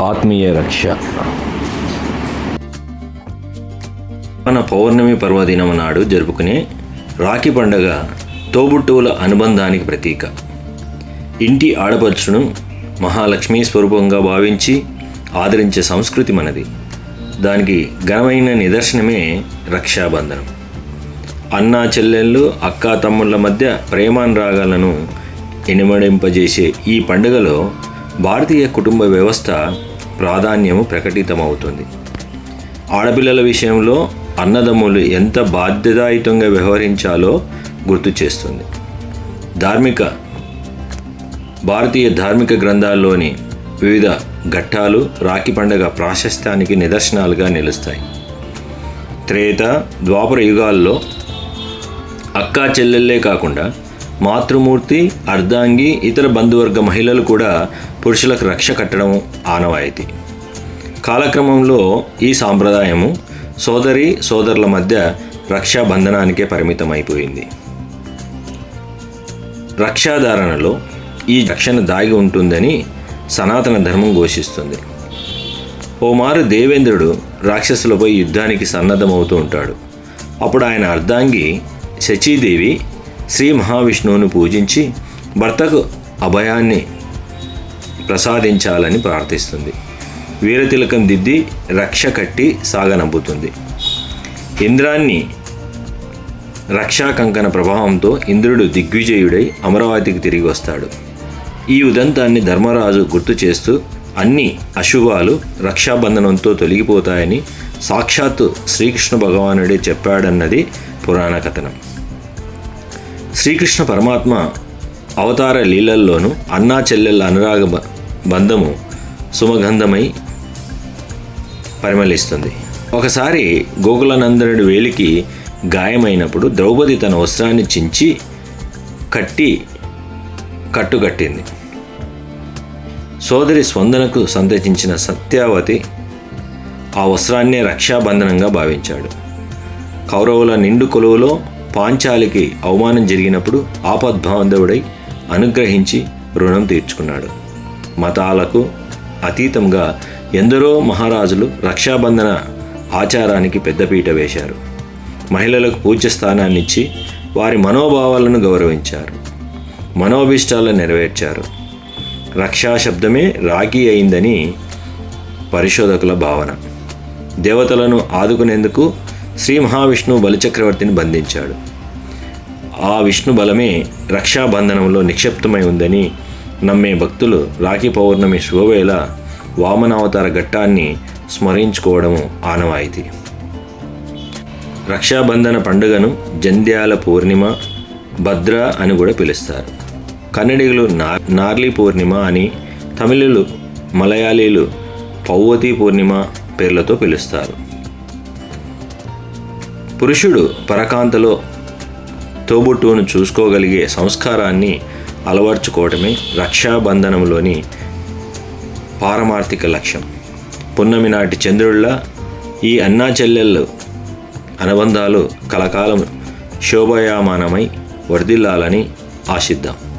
ఆత్మీయ రక్ష. మన పౌర్ణమి పర్వదినం నాడు జరుపుకునే రాఖీ పండగ తోబుట్టువుల అనుబంధానికి ప్రతీక. ఇంటి ఆడపడుచును మహాలక్ష్మీ స్వరూపంగా భావించి ఆదరించే సంస్కృతి మనది. దానికి ఘనమైన నిదర్శనమే రక్షాబంధనం. అన్నా చెల్లెళ్ళు అక్కా తమ్ముళ్ళ మధ్య ప్రేమానురాగాలను ఇనుమడింపజేసే ఈ పండుగలో భారతీయ కుటుంబ వ్యవస్థ ప్రాధాన్యము ప్రకటితమవుతుంది. ఆడపిల్లల విషయంలో అన్నదమ్ములు ఎంత బాధ్యతాయుతంగా వ్యవహరించాలో గుర్తు చేస్తుంది. ధార్మిక భారతీయ ధార్మిక గ్రంథాల్లోని వివిధ ఘట్టాలు రాఖీ పండగ ప్రాశస్త్యానికి నిదర్శనాలుగా నిలుస్తాయి. త్రేత ద్వాపర యుగాల్లో అక్కా చెల్లెళ్ళే కాకుండా మాతృమూర్తి అర్ధాంగి ఇతర బంధువర్గ మహిళలు కూడా పురుషులకు రక్ష కట్టడం ఆనవాయితీ. కాలక్రమంలో ఈ సాంప్రదాయము సోదరి సోదరుల మధ్య రక్షాబంధనానికే పరిమితమైపోయింది. రక్షాధారణలో ఈ రక్షణ దాగి ఉంటుందని సనాతన ధర్మం ఘోషిస్తుంది. ఓమారు దేవేంద్రుడు రాక్షసులపై యుద్ధానికి సన్నద్ధమవుతూ ఉంటాడు. అప్పుడు ఆయన అర్ధాంగి శచీదేవి శ్రీ మహావిష్ణువును పూజించి భర్తకు అభయాన్ని ప్రసాదించాలని ప్రార్థిస్తుంది. వీరతిలకం దిద్ది రక్ష కట్టి సాగనంపుతుంది. ఇంద్రాన్ని రక్షా కంకణ ప్రభావంతో ఇంద్రుడు దిగ్విజయుడై అమరావతికి తిరిగి వస్తాడు. ఈ ఉదంతాన్ని ధర్మరాజు గుర్తు చేస్తూ అన్ని అశుభాలు రక్షాబంధనంతో తొలగిపోతాయని సాక్షాత్తు శ్రీకృష్ణ భగవానుడే చెప్పాడన్నది పురాణ కథనం. శ్రీకృష్ణ పరమాత్మ అవతార లీలల్లోనూ అన్నా చెల్లెళ్ళ అనురాగ బంధము సుమగంధమై పరిమళిస్తుంది. ఒకసారి గోకులనందనుడి వేలికి గాయమైనప్పుడు ద్రౌపది తన వస్త్రాన్ని చించి కట్టి కట్టుకట్టింది. సోదరి స్పందనకు సంతచించిన సత్యావతి ఆ వస్త్రాన్నే రక్షాబంధనంగా భావించాడు. కౌరవుల నిండు కొలువులో పాంచాలికి అవమానం జరిగినప్పుడు ఆపద్బాంధవుడై అనుగ్రహించి రుణం తీర్చుకున్నాడు. మతాలకు అతీతంగా ఎందరో మహారాజులు రక్షాబంధన ఆచారానికి పెద్దపీట వేశారు. మహిళలకు పూజ్య స్థానాన్నిచ్చి వారి మనోభావాలను గౌరవించారు. మనోభీష్టాలను నెరవేర్చారు. రక్షా శబ్దమే రాఖీ అయిందని పరిశోధకుల భావన. దేవతలను ఆదుకునేందుకు శ్రీ మహావిష్ణువు బలిచక్రవర్తిని బంధించాడు. ఆ విష్ణు బలమే రక్షాబంధనంలో నిక్షిప్తమై ఉందని నమ్మే భక్తులు రాఖీ పౌర్ణమి శుభవేళ వామనావతార ఘట్టాన్ని స్మరించుకోవడము ఆనవాయితీ. రక్షాబంధన పండుగను జంధ్యాల పూర్ణిమ భద్ర అని కూడా పిలుస్తారు. కన్నడిగులు నా నార్లీ పూర్ణిమ అని తమిళులు మలయాళీలు పౌవతి పూర్ణిమ పేర్లతో పిలుస్తారు. పురుషుడు పరకాంతలో తోబుట్టువును చూసుకోగలిగే సంస్కారాన్ని అలవర్చుకోవటమే రక్షాబంధనంలోని పారమార్థిక లక్ష్యం. పున్నమి నాటి చంద్రుళ్ళ ఈ అన్నా చెల్లెళ్ళు అనుబంధాలు కలకాలం శోభాయమానమై వర్ధిల్లాలని ఆశిద్దాం.